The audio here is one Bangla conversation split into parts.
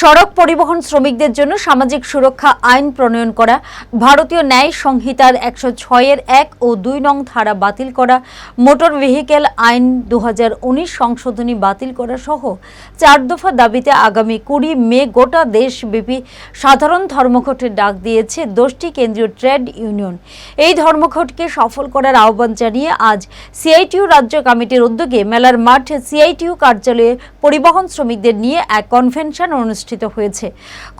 সড়ক পরিবহন শ্রমিকদের জন্য সামাজিক সুরক্ষা আইন প্রণয়ন করা, ভারতীয় ন্যায় সংহিতার একশো ছয়ের এক ও দুই নং ধারা বাতিল করা, মোটর ভেহিকেল আইন দু হাজার উনিশ সংশোধনী বাতিল করা সহ চার দফা দাবিতে আগামী কুড়ি মে গোটা দেশব্যাপী সাধারণ ধর্মঘটের ডাক দিয়েছে দশটি কেন্দ্রীয় ট্রেড ইউনিয়ন। এই ধর্মঘটকে সফল করার আহ্বান জানিয়ে আজ সিআইটিউ রাজ্য কমিটির উদ্যোগে মেলার মাঠ সিআইটিউ কার্যালয়ে পরিবহন শ্রমিকদের নিয়ে এক কনভেনশন অনুষ্ঠিত হয়েছে।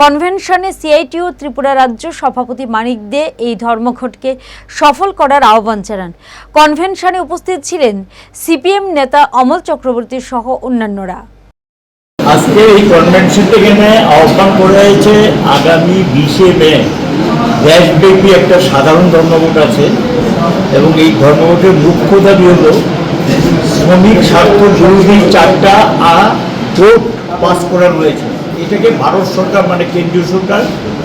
কনভেনশনে সিআইটিউ, ত্রিপুরা রাজ্য সভাপতি মানিক দে এই ধর্মঘটকে সফল করার আহ্বান জানান। কনভেনশনে উপস্থিত ছিলেন সিপিএম নেতা অমল চক্রবর্তী সহ অন্যান্যরা। আজকে এই কনভেনশন থেকে আহ্বান করা হয়েছে, আগামী বিশে মে দেশব্যাপী একটা সাধারণ ধর্মঘট আছে এবং এই ধর্মঘটের মুখ্য দাবি হল শ্রমিক স্বার্থ বিরোধী চারটা আ কোর্ট পাস করা রয়েছে। এটাকে ভারত সরকার মানে কেন্দ্রীয় সরকার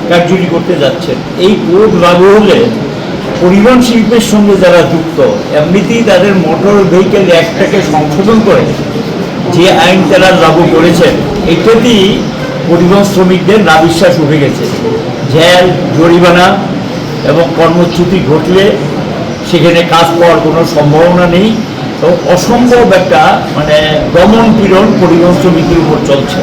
কার্যকরী করতে যাচ্ছে। এই কোর্ট লাগু হলে পরিবহন শিল্পের সঙ্গে যারা যুক্ত, এমনিতেই তাদের মোটর ভেহিকেল অ্যাক্টটাকে সংশোধন করে যে আইন তারা লাগু করেছেন এটাতেই পরিবহন শ্রমিকদের নাবিশ্বাস উঠে গেছে। জেল, জরিমানা এবং কর্মচ্যুতি ঘটলে সেখানে কাজ পাওয়ার কোনো সম্ভাবনা নেই। এবং অসম্ভব একটা মানে দমন পীড়ন পরিবহন শ্রমিকের উপর চলছে।